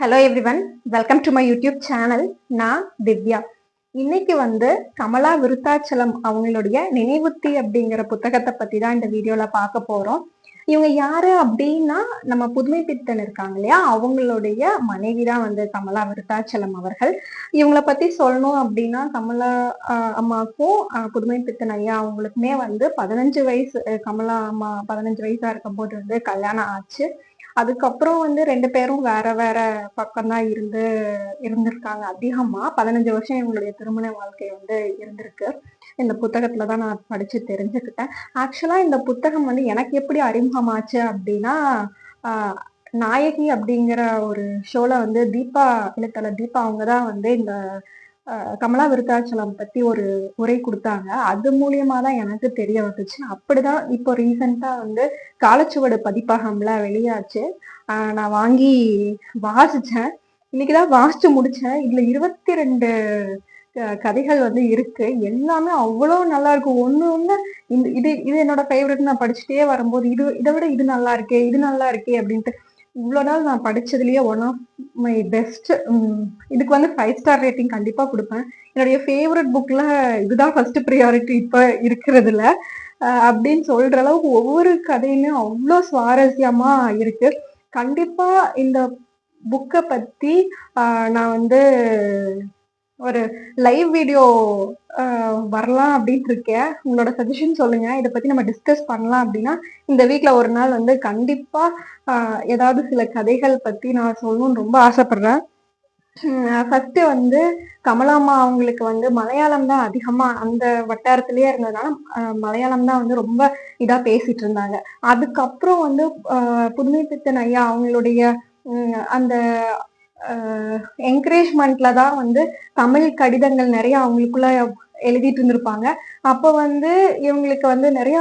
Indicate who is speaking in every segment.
Speaker 1: Hello everyone welcome to my YouTube channel நான் திவ்யா. இன்னைக்கு வந்து கமலா விருத்தாச்சலம் அவங்களுடைய நினைவுத்தி அப்படிங்கிற புத்தகத்தை பத்தி தான் இந்த வீடியோல பார்க்க போறோம். இவங்க யாரு அப்படின்னா நம்ம புதுமை பித்தன் இருக்காங்க இல்லையா? அவங்களுடைய மனைவி தான் வந்து கமலா விருத்தாச்சலம் அவர்கள். இவங்களை பத்தி சொல்லணும் அப்படின்னா கமலா அம்மாவுக்கும் புதுமை பித்தன் ஐயா அவங்களுக்குமே வந்து பதினஞ்சு வயசு கமலா அம்மா பதினஞ்சு வயசா இருக்கும்போது வந்து கல்யாணம் ஆச்சு. அதுக்கப்புறம் வந்து ரெண்டு பேரும் வேற வேற பக்கம்தான் இருந்து இருந்திருக்காங்க. அதிகமா பதினஞ்சு வருஷம் இவங்களுடைய திருமண வாழ்க்கை வந்து இருந்திருக்கு. இந்த புத்தகத்துல தான் நான் படிச்சு தெரிஞ்சுக்கிட்டேன். ஆக்சுவலா இந்த புத்தகம் வந்து எனக்கு எப்படி அறிமுகமாச்சு அப்படின்னா நாயகி அப்படிங்கிற ஒரு ஷோல வந்து தீபா இல்லத்தல தீபா அவங்க தான் வந்து இந்த கமலா விருத்தாச்சலம் பத்தி ஒரு உரை கொடுத்தாங்க. அது மூலியமா தான் எனக்கு தெரிய வந்துச்சு. அப்படிதான் இப்போ ரீசெண்டா வந்து காலச்சுவடு பதிப்பகம்ல வெளியாச்சு. நான் வாங்கி வாசிச்சேன். இன்னைக்குதான் வாசிச்சு முடிச்சேன். இதுல இருபத்தி ரெண்டு கதைகள் வந்து இருக்கு. எல்லாமே அவ்வளோ நல்லா இருக்கு. ஒண்ணு ஒண்ணு இந்த இது இது என்னோட ஃபேவரட் நான் படிச்சுட்டே வரும்போது இது இதை விட இது நல்லா இருக்கே இது நல்லா இருக்கே அப்படின்ட்டு இவ்வளோ நாள் நான் படிச்சதுலயே ஒன் ஆஃப் மை பெஸ்ட் இதுக்கு வந்து ஃபைவ் ஸ்டார் ரேட்டிங் கண்டிப்பாக கொடுப்பேன். என்னுடைய ஃபேவரட் புக்கில் இதுதான் ஃபர்ஸ்ட் ப்ரியாரிட்டி இப்போ இருக்கிறதுல. அப்படின்னு சொல்கிற அளவுக்கு ஒவ்வொரு கதையுமே அவ்வளோ சுவாரஸ்யமாக இருக்குது கண்டிப்பாக இந்த புக்கை பற்றி நான் வந்து ஒரு லைவ் வீடியோ வரலாம் அப்படின்ட்டு இருக்கேன் உங்களோட சஜஷன் சொல்லுங்க. இதை பத்தி நம்ம டிஸ்கஸ் பண்ணலாம் அப்படின்னா இந்த வீக்ல ஒரு நாள் வந்து கண்டிப்பா ஆஹ் ஏதாவது சில கதைகள் பத்தி நான் சொல்லணும்னு ரொம்ப ஆசைப்படுறேன். ஃபர்ஸ்ட் வந்து கமலாமா அவங்களுக்கு வந்து மலையாளம் தான் அதிகமா அந்த வட்டாரத்திலேயே இருந்ததுனால மலையாளம் தான் வந்து ரொம்ப இதா பேசிட்டு இருந்தாங்க. அதுக்கப்புறம் வந்து புதுமை பித்தன் ஐயா அவங்களுடைய அந்த என்கரேஜ்மெண்ட்ல தான் வந்து தமிழ் கடிதங்கள் நிறைய அவங்களுக்குள்ள எழுதிட்டு இருந்திருப்பாங்க. அப்போ வந்து இவங்களுக்கு வந்து நிறைய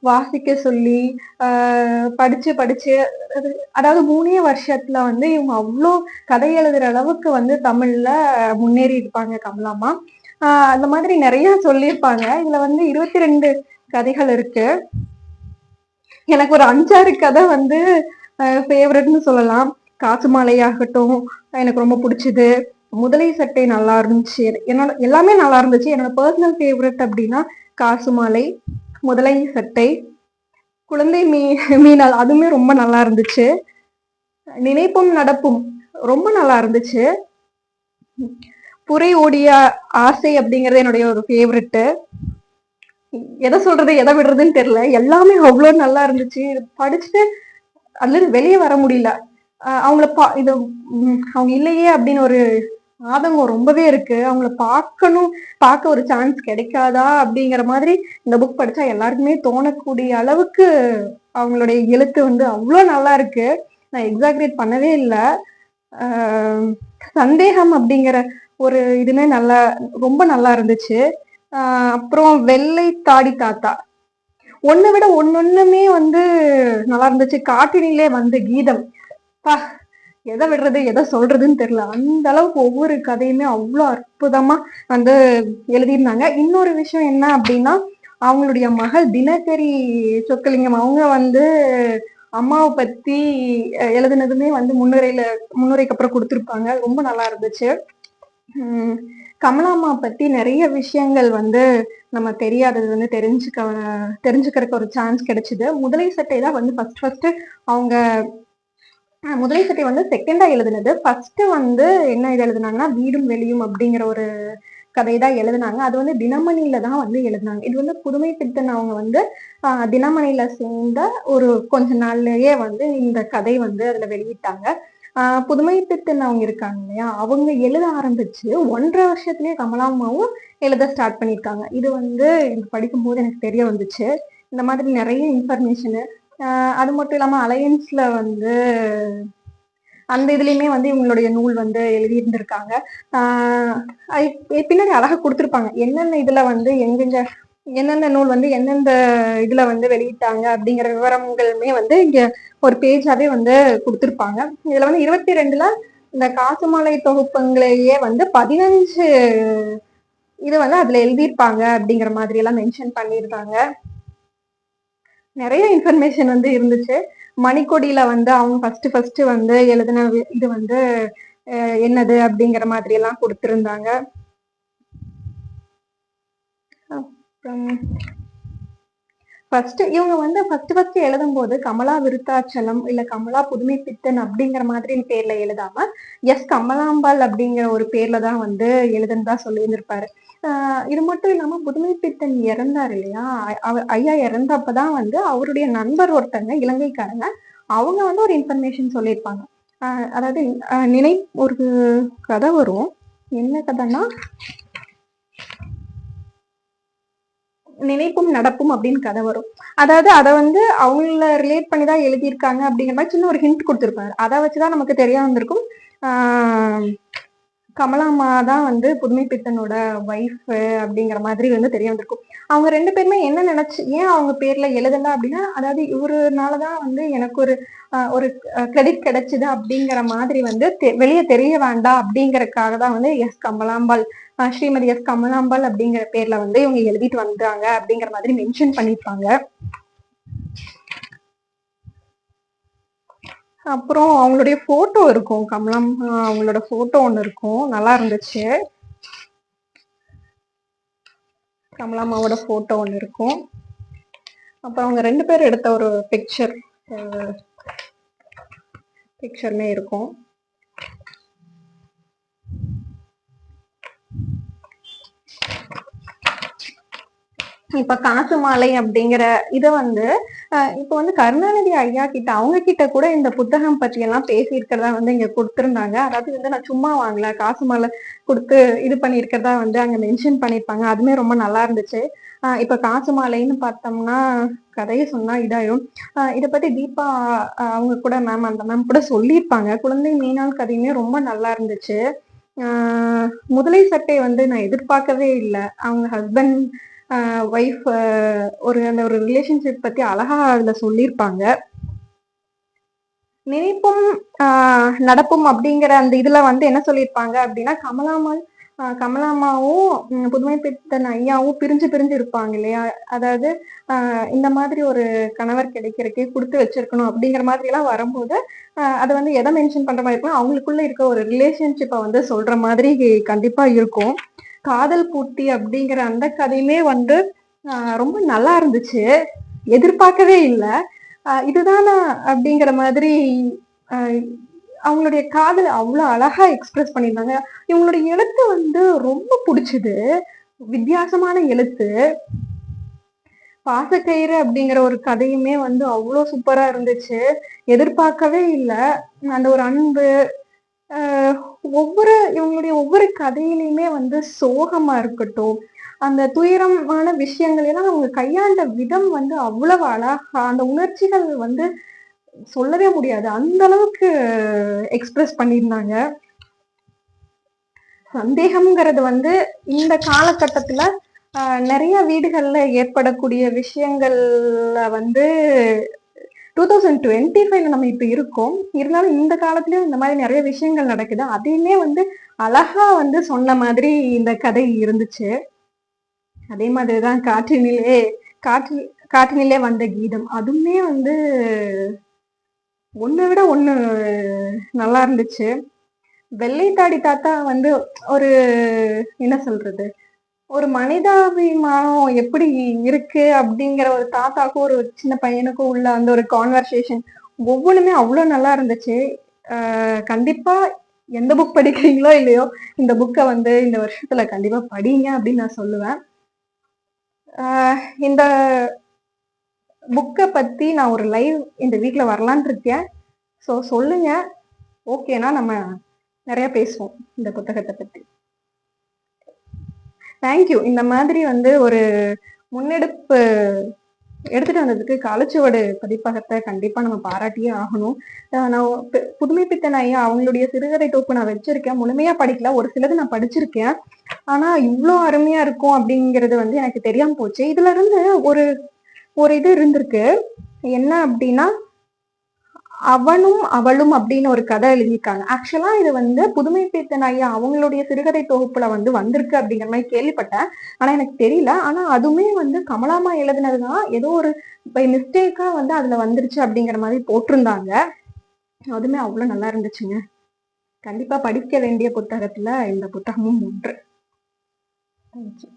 Speaker 1: வாசிக்க சொல்லி ஆஹ் படிச்சு படிச்சு அது- அதாவது மூணே வருஷத்துல வந்து இவங்க அவ்வளோ கதை எழுதுற அளவுக்கு வந்து தமிழ்ல முன்னேறி இருப்பாங்க கமலாமா ஆஹ் அந்த மாதிரி நிறைய சொல்லியிருப்பாங்க. இதுல வந்து இருபத்தி ரெண்டு கதைகள் இருக்கு. எனக்கு ஒரு அஞ்சாறு கதை வந்து ஃபேவரட்னு சொல்லலாம். காசு மாலையாகட்டும் எனக்கு ரொம்ப பிடிச்சது. முதலை சட்டை நல்லா இருந்துச்சு. என்னோட எல்லாமே நல்லா இருந்துச்சு. என்னோட பர்சனல் ஃபேவரட் அப்படின்னா காசு மாலை முதலை சட்டை. குழந்தை மீ மீனால் அதுவுமே ரொம்ப நல்லா இருந்துச்சு. நினைப்பும் நடப்பும் ரொம்ப நல்லா இருந்துச்சு. புரை ஓடிய ஆசை அப்படிங்கறது என்னுடைய ஒரு ஃபேவரெட்டு எதை சொல்றது எதை விடுறதுன்னு தெரியல. எல்லாமே அவ்வளோ நல்லா இருந்துச்சு. படிச்சுட்டு அதுல வெளியே வர முடியல. அவங்கள பா இது அவங்க இல்லையே அப்படின்னு ஒரு ஆதங்கம் ரொம்பவே இருக்கு. அவங்கள பார்க்கணும் பார்க்க ஒரு சான்ஸ் கிடைக்காதா அப்படிங்கிற மாதிரி இந்த புக் படிச்சா எல்லாருக்குமே தோணக்கூடிய அளவுக்கு அவங்களுடைய எழுத்து வந்து அவ்வளோ நல்லா இருக்கு. நான் எக்ஸாக்ரேட் பண்ணவே இல்லை. சந்தேகம் அப்படிங்கிற ஒரு இதுமே நல்லா ரொம்ப நல்லா இருந்துச்சு. அப்புறம் வெள்ளை தாடி தாத்தா. ஒன்று விட ஒன்னொன்னுமே வந்து நல்லா இருந்துச்சு. காட்டினிலே வந்த கீதம். பா எதை விடுறது எதை சொல்றதுன்னு தெரியல. அந்த அளவுக்கு ஒவ்வொரு கதையுமே அவ்வளோ அற்புதமா வந்து எழுதியிருந்தாங்க. இன்னொரு விஷயம் என்ன அப்படின்னா அவங்களுடைய மகள் தினகரி சொக்கலிங்கம் அவங்க வந்து அம்மாவை பத்தி எழுதுனதுமே வந்து முன்னுரையில முன்னுரைக்கு அப்புறம் கொடுத்துருப்பாங்க. ரொம்ப நல்லா இருந்துச்சு. உம் கமலாம்மா பத்தி நிறைய விஷயங்கள் வந்து நம்ம தெரியாதது வந்து தெரிஞ்சுக்க தெரிஞ்சுக்கிறதுக்கு ஒரு சான்ஸ் கிடைச்சிது. முதலை சட்டை தான் வந்து ஃபர்ஸ்ட் ஃபர்ஸ்ட் அவங்க முதலை சட்டை வந்து செகண்டா எழுதுனது. ஃபர்ஸ்ட் வந்து என்ன இது எழுதுனாங்கன்னா வீடும் வெளியும் அப்படிங்கிற ஒரு கதை தான் எழுதுனாங்க. அது வந்து தினமணியில தான் வந்து எழுதுனாங்க. இது வந்து புதுமை பித்தன் அவங்க வந்து தினமணியில சேர்ந்த ஒரு கொஞ்ச நாள்லயே வந்து இந்த கதை வந்து அதுல வெளியிட்டாங்க. புதுமை பித்தன் அவங்க இருக்காங்க இல்லையா? அவங்க எழுத ஆரம்பிச்சு ஒன்றரை வருஷத்துலயே கமலாம்மாவும் எழுத ஸ்டார்ட் பண்ணியிருக்காங்க. இது வந்து எனக்கு படிக்கும்போது எனக்கு தெரிய வந்துச்சு. இந்த மாதிரி நிறைய இன்ஃபர்மேஷனு அது மட்டும் இல்லாம அலையன்ஸ்ல வந்து அந்த இதுலயுமே வந்து இவங்களுடைய நூல் வந்து எழுதியிருந்திருக்காங்க. பின்னாடி அழகா கொடுத்துருப்பாங்க. என்னென்ன இதுல வந்து எங்கெங்க எந்தெந்த நூல் வந்து எந்தெந்த இதுல வந்து வெளியிட்டாங்க அப்படிங்கிற விவரங்களுமே வந்து இங்க ஒரு பேஜாவே வந்து கொடுத்துருப்பாங்க. இதுல வந்து இருபத்தி ரெண்டுல இந்த காசுமாலை தொகுப்புங்களையே வந்து பதினஞ்சு இது வந்து அதுல எழுதியிருப்பாங்க அப்படிங்கிற மாதிரி எல்லாம் மென்ஷன் பண்ணியிருக்காங்க. நிறைய இன்ஃபர்மேஷன் வந்து இருந்துச்சு. மணிக்கொடியில வந்து அவங்க ஃபர்ஸ்ட் ஃபர்ஸ்ட் வந்து எழுதின இது வந்து அஹ், என்னது அப்படிங்கிற மாதிரி எல்லாம் கொடுத்திருந்தாங்க. அப்புறம் ஃபர்ஸ்ட் இவங்க வந்து ஃபர்ஸ்ட் ஃபர்ஸ்ட் எழுதும்போது கமலா விருத்தாச்சலம் இல்ல கமலா புதுமை பித்தன் அப்படிங்கிற மாதிரி பேர்ல எழுதாம எஸ் கமலாம்பாள் அப்படிங்கிற ஒரு பேர்ல தான் வந்து எழுதுனதா சொல்லியிருந்திருப்பாரு. இது மட்டும் இல்லாம புதுமை பித்தன் இறந்தார் இல்லையா? அவர் ஐயா இறந்தப்பதான் வந்து அவருடைய நண்பர் ஒருத்தங்க இலங்கைக்காரங்க அவங்க வந்து ஒரு இன்ஃபர்மேஷன் சொல்லியிருப்பாங்க. ஆஹ் அதாவது நினை ஒரு கதை வரும். என்ன கதைன்னா நினைப்பும் நடப்பும் அப்படின்னு கதை வரும். அதாவது அதை வந்து அவங்கள ரிலேட் பண்ணி தான் எழுதியிருக்காங்க அப்படிங்கிற மாதிரி சின்ன ஒரு ஹிண்ட் கொடுத்துருப்பாரு. அதை வச்சுதான் நமக்கு தெரிய வந்திருக்கும். கமலாமா கமலாம்மா தான் வந்து புதுமை பித்தனோட ஒய்ஃப் அப்படிங்கிற மாதிரி வந்து தெரிய வந்திருக்கும். அவங்க ரெண்டு பேருமே என்ன நினைச்சு ஏன் அவங்க பேர்ல எழுதல அப்படின்னா அதாவது இவருனாலதான் வந்து எனக்கு ஒரு ஒரு கிரெடிட் கிடைச்சது அப்படிங்கிற மாதிரி வந்து தெ- வெளியே தெரிய வேண்டாம் அப்படிங்கறதுக்காக தான் வந்து எஸ் கமலாம்பாள் ஸ்ரீமதி எஸ் கமலாம்பாள் அப்படிங்கிற பேர்ல வந்து இவங்க எழுதிட்டு வந்தாங்க அப்படிங்கிற மாதிரி மென்ஷன் பண்ணிருப்பாங்க அப்புறம் அவங்களுடைய போட்டோ இருக்கும் கமலம். அவங்களோட போட்டோ ஒன்று இருக்கும். நல்லா இருந்துச்சு. கமலாமாவோட போட்டோ ஒன்று இருக்கும். அப்புறம் அவங்க ரெண்டு பேர் எடுத்த ஒரு பிக்சர் பிக்சருமே இருக்கும். இப்ப காசு மாலை அப்படிங்கிற இதை வந்து இப்ப வந்து கருணாநிதி ஐயா கிட்ட அவங்க கிட்ட கூட இந்த புத்தகம் பற்றி எல்லாம் பேசி இருக்கிறதா வந்து இங்க கொடுத்திருந்தாங்க. அதாவது வந்து நான் சும்மா வாங்கல காசு மாலை கொடுத்து இது பண்ணியிருக்கிறதா வந்து அங்க மென்ஷன் பண்ணிருப்பாங்க அதுமே ரொம்ப நல்லா இருந்துச்சு. இப்ப காசு மாலைன்னு பார்த்தோம்னா கதையை சொன்னா இதாயிரும். அஹ் இத பத்தி தீபா அவங்க கூட மேம் அந்த மேம் கூட சொல்லியிருப்பாங்க. குழந்தை மீனால் கதையுமே ரொம்ப நல்லா இருந்துச்சு. ஆஹ் முதலை சட்டை வந்து நான் எதிர்பார்க்கவே இல்லை. அவங்க ஹஸ்பண்ட் ஒய்ஃப் ஒரு அந்த ஒரு ரிலேஷன்ஷிப் பத்தி அழகா அதுல சொல்லியிருப்பாங்க. நினைப்பும் ஆஹ் நடப்பும் அப்படிங்கிற அந்த இதுல வந்து என்ன சொல்லியிருப்பாங்க அப்படின்னா கமலாமல் கமலாமாவும் புதுமை பித்தன் ஐயாவும் பிரிஞ்சு பிரிஞ்சு இருப்பாங்க இல்லையா? அதாவது ஆஹ் இந்த மாதிரி ஒரு கணவர் கிடைக்கிறதுக்கே கொடுத்து வச்சிருக்கணும் அப்படிங்கிற மாதிரி எல்லாம் வரும்போது ஆஹ் அதை வந்து எதை மென்ஷன் பண்ற மாதிரி இருக்கும் அவங்களுக்குள்ள இருக்க ஒரு ரிலேஷன்ஷிப்பை வந்து சொல்ற மாதிரி கண்டிப்பா இருக்கும். காதல் பூட்டி அப்படிங்கிற அந்த கதையுமே வந்து ரொம்ப நல்லா இருந்துச்சு. எதிர்பார்க்கவே இல்லை. இதுதானா அப்படிங்கிற மாதிரி அவங்களுடைய காதல் அவ்வளோ அழகா எக்ஸ்பிரஸ் பண்ணியிருந்தாங்க. இவங்களுடைய எழுத்து வந்து ரொம்ப பிடிச்சது. வித்தியாசமான எழுத்து. பாசக்கயிறு அப்படிங்கிற ஒரு கதையுமே வந்து அவ்வளோ சூப்பராக இருந்துச்சு. எதிர்பார்க்கவே இல்லை. அந்த ஒரு அன்பு ஒவ்வொரு இவங்களுடைய ஒவ்வொரு கதையிலையுமே வந்து சோகமா இருக்கட்டும் அந்த துயரமான விஷயங்கள் எல்லாம் அவங்க கையாண்ட விதம் வந்து அவ்வளவு அழகா அந்த உணர்ச்சிகள் வந்து சொல்லவே முடியாது. அந்த அளவுக்கு எக்ஸ்பிரஸ் பண்ணியிருந்தாங்க. சந்தேகம்ங்கிறது வந்து இந்த காலகட்டத்துல நிறைய வீடுகள்ல ஏற்படக்கூடிய விஷயங்கள்ல வந்து டூ தௌசண்ட் டுவெண்ட்டி ஃபைவ்ல நம்ம இப்போ இருக்கோம். இருந்தாலும் இந்த காலத்துலயும் இந்த மாதிரி நிறைய விஷயங்கள் நடக்குது. அதையுமே வந்து அழகா வந்து சொன்ன மாதிரி இந்த கதை இருந்துச்சு. அதே மாதிரிதான் காற்றினிலே காற்று காற்றினிலே வந்த கீதம். அதுவுமே வந்து ஒன்றை விட ஒண்ணு நல்லா இருந்துச்சு. வெள்ளை தாடி தாத்தா வந்து ஒரு என்ன சொல்றது? ஒரு மனிதாபிமானம் எப்படி இருக்கு அப்படிங்கிற ஒரு தாத்தாக்கும் ஒரு சின்ன பையனுக்கும் உள்ள அந்த ஒரு கான்வர்சேஷன் ஒவ்வொன்றுமே அவ்வளோ நல்லா இருந்துச்சு. கண்டிப்பாக கண்டிப்பா எந்த புக் படிக்கிறீங்களோ இல்லையோ இந்த புக்கை வந்து இந்த வருஷத்துல கண்டிப்பா படிங்க அப்படின்னு நான் சொல்லுவேன். இந்த புக்கை பத்தி நான் ஒரு லைவ் இந்த வீக்ல வரலான் இருக்கேன். ஸோ சொல்லுங்க. ஓகேனா நம்ம நிறைய பேசுவோம் இந்த புத்தகத்தை பத்தி. தேங்க்யூ இந்த மாதிரி வந்து ஒரு முன்னெடுப்பு எடுத்துட்டு வந்ததுக்கு காலச்சுவடு பதிப்பகத்தை கண்டிப்பா நம்ம பாராட்டியே ஆகணும். நான் புதுமை பித்தன் ஐயா அவங்களுடைய சிறுகதை தொகுப்பு நான் வச்சிருக்கேன். முழுமையா படிக்கல. ஒரு சிலது நான் படிச்சிருக்கேன். ஆனா இவ்வளோ அருமையா இருக்கும் அப்படிங்கிறது வந்து எனக்கு தெரியாம போச்சு. இதுல இருந்து ஒரு ஒரு இது இருந்திருக்கு. என்ன அப்படின்னா அவனும் அவளும் அப்படின்னு ஒரு கதை எழுதியிருக்காங்க. ஆக்சுவலா இது வந்து புதுமை பேத்தன் ஐயா அவங்களுடைய சிறுகதை தொகுப்புல வந்து வந்திருக்கு அப்படிங்கிற மாதிரி கேள்விப்பட்டேன். ஆனா எனக்கு தெரியல. ஆனா அதுவுமே வந்து கமலாமா எழுதினதுதான் ஏதோ ஒரு பை மிஸ்டேக்கா வந்து அதுல வந்துருச்சு அப்படிங்கிற மாதிரி போட்டிருந்தாங்க. அதுவுமே அவ்வளவு நல்லா இருந்துச்சுங்க. கண்டிப்பா படிக்க வேண்டிய புத்தகத்துல இந்த புத்தகமும் ஒன்று. தேங்க்யூ.